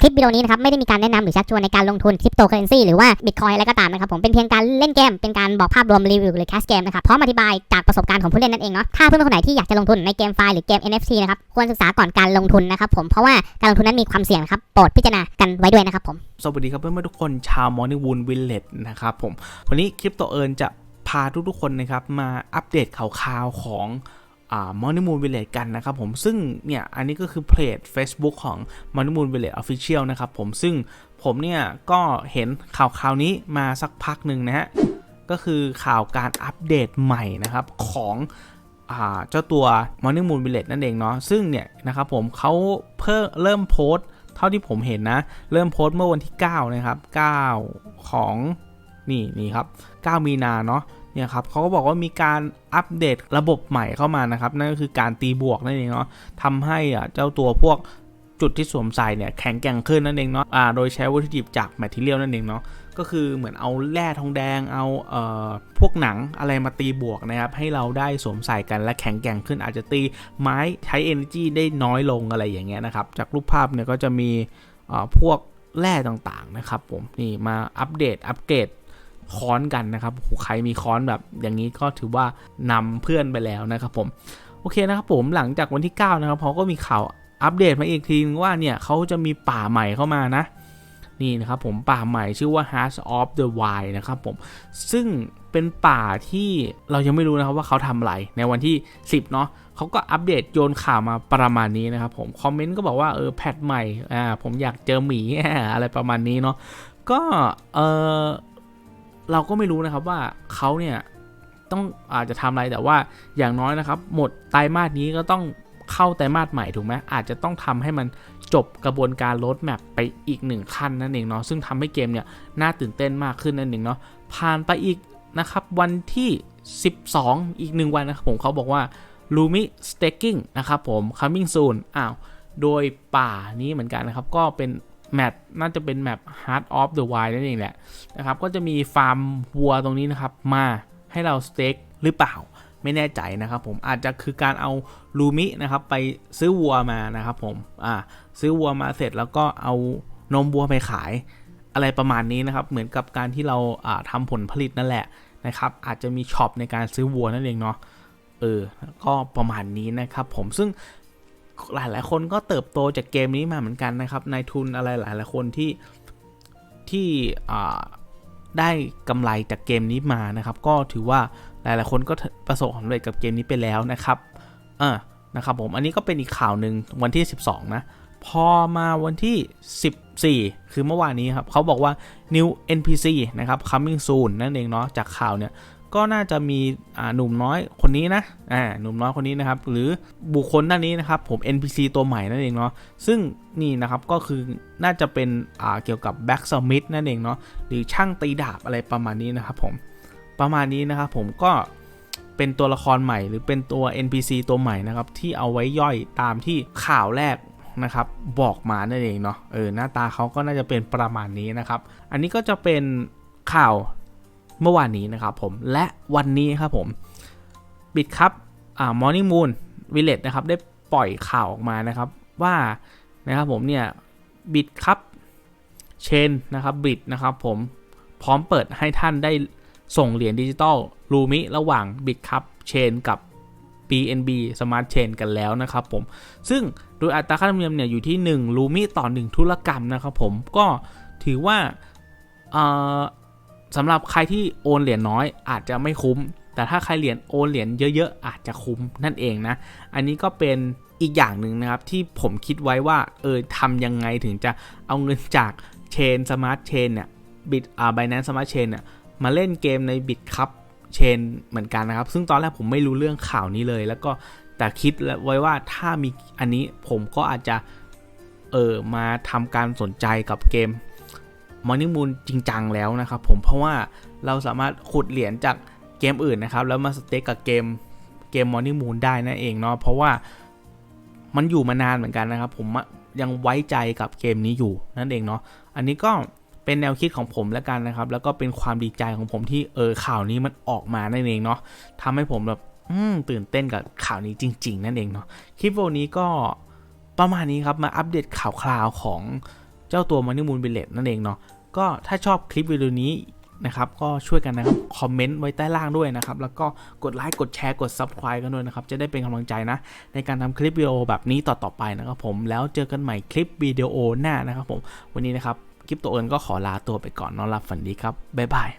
คลิปวิดีโอนี้นะครับไม่ได้มีการแนะนำหรือชักชวนในการลงทุนคริปโตเคอเรนซีหรือว่าบิตคอยอะไรก็ตามนะครับผมเป็นเพียงการเล่นเกมเป็นการบอกภาพรวมรีวิวหรือแคสเกมนะครับพร้อมอธิบายจากประสบการณ์ของผู้เล่นนั่นเองเนาะถ้าเพื่อนๆคนไหนที่อยากจะลงทุนในเกมไฟล์หรือเกม NFT นะครับควรศึกษาก่อนการลงทุนนะครับผมเพราะว่าการลงทุนนั้นมีความเสี่ยงครับโปรดพิจารณากันไว้ด้วยนะครับผมสวัสดีครับเพื่อนๆทุกคนชาว Morning Wood Village นะครับผมวันนี้คลิปโตเอิญจะพาทุกๆคนนะครับมาอัปเดตข่าวๆของ มอ่า Morning Moon Village กันนะครับผมซึ่งเนี่ยอันนี้ก็คือเพจ Facebook ของ Morning Moon Village Official นะครับผมซึ่งผมเนี่ยก็เห็นข่าวข่าวนี้มาสักพักหนึ่งนะฮะก็คือข่าวการอัปเดตใหม่นะครับของอเจ้าตัว Morning Moon Village นั่นเองเนาะซึ่งเนี่ยนะครับผมเขาเพิ่มเริ่มโพสต์เท่าที่ผมเห็นนะ เริ่มโพสต์เมื่อวันที่ 9 นะครับ 9 ของ นี่นี่ครับ 9 มีนาเนาะเนี่ยครับเขาก็บอกว่ามีการอัปเดตระบบใหม่เข้ามานะครับ นั่นก็คือการตีบวกนั่นเองเนาะทำให้อะเจ้าตัวพวกจุดที่สวมใส่เนี่ยแข็งแกร่งขึ้นนั่นเองเนาะอ่าโดยใช้วัตถุดิบจากแมทเทียลนั่นเองเนาะก็คือเหมือนเอาแร่ทองแดงเอาเอ่อพวกหนังอะไรมาตีบวกนะครับ ให้เราได้สวมใส่กันและแข็งแกร่งขึ้นอาจจะตีไม้ใช้ energy ได้น้อยลงอะไรอย่างเงี้ยนะครับ จากรูปภาพเนี่ยก็จะมีเอ่อพวกแร่ต่างๆนะครับผมนี่มาอัปเดตอัปเกรด ค้อนกันนะครับใครมีค้อนแบบอย่างนี้ก็ถือว่านำเพื่อนไปแล้วนะครับผม โอเคนะครับผมหลังจากวันที่ 9 นะครับเขาก็มีข่าวอัปเดตมาอีกทีนึงว่าเนี่ยเขาจะมีป่าใหม่เข้ามานะ นี่นะครับผมป่าใหม่ชื่อว่า Heart of the Wild นะครับผม ซึ่งเป็นป่าที่เรายังไม่รู้นะครับว่าเขาทำอะไรในวันที่ 10 เนาะเขาก็อัปเดตโยนข่าวมาประมาณนี้นะครับผม คอมเมนต์ก็บอกว่าเออแพทใหม่อ่าผมอยากเจอหมีอะไรประมาณนี้เนาะก็เออ เราก็ไม่รู้นะครับว่าเขาเนี่ยต้องอาจจะทำอะไรแต่ว่าอย่างน้อยนะครับ หมดไตรมาสนี้ก็ต้องเข้าไตรมาสใหม่ถูกไหมอาจจะต้องทำให้มันจบกระบวนการโรดแมปไปอีกหนึ่งขั้นนั่นเองเนาะซึ่งทำให้เกมเนี่ยน่าตื่นเต้นมากขึ้นนั่นเองเนาะผ่านไปอีกนะครับวันที่ 12 อีกหนึ่งวันนะครับผมเขาบอกว่า Lumi Staking นะครับผม coming soon อ้าว โดยป่านี้เหมือนกันนะครับ ก็เป็น แมปน่าจะเป็นแมป Heart of the Wild นั่นเองแหละนะครับ ก็จะมีฟาร์มวัวตรงนี้นะครับ มาให้เราสเต็กหรือเปล่าไม่แน่ใจนะครับผมอาจจะคือการเอาลูมินะครับไปซื้อวัวมานะครับผมอ่าซื้อวัวมาเสร็จแล้วก็เอานมวัวไปขาย อะไรประมาณนี้นะครับ เหมือนกับการที่เราอ่าทำผลผลิตนั่นแหละนะครับ อาจจะมีช็อปในการซื้อวัวนั่นเองเนาะเออก็ประมาณนี้นะครับผมซึ่ง หลายๆคนก็เติบโตจากเกมนี้มาเหมือนกันนะครับนายทุนอะไรหลายๆคนที่ที่ได้กำไรจากเกมนี้มานะครับ ก็ถือว่าหลายๆคนก็ประสบความสำเร็จกับเกมนี้ไปแล้วนะครับเออนะครับผมอันนี้ก็เป็นอีกข่าวหนึ่งวันที่ 12 นะพอมาวันที่ 14 คือเมื่อวานนี้ครับเขาบอกว่า new NPC นะครับ coming soon นั่นเองเนาะจากข่าวเนี่ย ก็น่าจะมีหนุ่มน้อยคนนี้นะอ่าหนุ่มน้อยคนนี้นะครับ หรือบุคคลด้านนี้นะครับ ผม NPC ตัวใหม่นั่นเองเนาะซึ่งนี่นะครับก็คือน่าจะเป็นอ่าเกี่ยวกับ Black Smith นั่นเองเนาะหรือช่างตีดาบอะไรประมาณนี้นะครับผมประมาณนี้นะครับผมก็เป็นตัวละครใหม่หรือเป็นตัว NPC ตัวใหม่นะครับที่เอาไว้ย่อยตามที่ข่าวแรกนะครับบอกมานั่นเองเนาะเออหน้าตาเขาก็น่าจะเป็นประมาณนี้นะครับ อันนี้ก็จะเป็นข่าว เมื่อวานนี้นะครับผมและวันนี้ครับผมบิดครับอ่า Morning Moon Village นะครับได้ปล่อยข่าวออกมานะครับว่านะครับผมเนี่ยบิดครับเชนนะครับบิดนะครับผมพร้อมเปิดให้ท่านได้ส่งเหรียญดิจิตอลลูมิระหว่างบิดครับเชนกับ BNB Smart Chain กันแล้วนะครับผม ซึ่งโดยอัตราค่าธรรมเนียมเนี่ยอยู่ที่ 1 ลูมิต่อ 1 ธุรกรรมนะครับผม ก็ถือว่าอ่อ สำหรับใครที่โอนเหรียญน้อยอาจจะไม่คุ้ม แต่ถ้าใครเหรียญโอนเหรียญเยอะๆ อาจจะคุ้มนั่นเองนะ อันนี้ก็เป็นอีกอย่างหนึ่งนะครับที่ผมคิดไว้ว่าเออทำยังไงถึงจะเอาเงินจากเชนสมาร์ทเชนเนี่ยบิตอ่าไบแนนสมาร์ทเชนเนี่ยมาเล่นเกมในบิตคัพเชนเหมือนกันนะครับ ซึ่งตอนแรกผมไม่รู้เรื่องข่าวนี้เลย แล้วก็แต่คิดไว้ว่าถ้ามีอันนี้ผมก็อาจจะเออมาทำการสนใจกับเกม Morning Moon จริงจังแล้วนะครับผมเพราะว่าเราสามารถขุดเหรียญจากเกมอื่นนะครับ แล้วมาสเต็กกับเกมเกม Morning Moon ได้นั่นเองเนาะเพราะว่ามันอยู่มานานเหมือนกันนะครับ ผมยังไว้ใจกับเกมนี้อยู่นั่นเองเนาะอันนี้ก็เป็นแนวคิดของผมแล้วกันนะครับ แล้วก็เป็นความดีใจของผมที่เออข่าวนี้มันออกมานั่นเองเนาะทำให้ผมแบบตื่นเต้นกับข่าวนี้จริง ๆ นั่นเองเนาะคลิปวิดีโอนี้ก็ประมาณนี้ครับมาอัปเดตข่าวคราวของ เจ้าตัว Money Moon Village นั่นเองเนาะก็ถ้าชอบคลิปวิดีโอนี้นะครับก็ช่วยกันนะครับคอมเมนต์ไว้ใต้ล่างด้วยนะครับ แล้วก็กดไลค์กดแชร์กด Subscribe กันด้วยนะครับ จะได้เป็นกำลังใจนะ ในการทำคลิปวิดีโอแบบนี้ต่อๆไปนะครับผมแล้วเจอกันใหม่คลิปวิดีโอหน้านะครับผมวันนี้นะครับคลิปตัวเอิญก็ขอลาตัวไปก่อนนอนหลับฝันดีครับบ๊ายบาย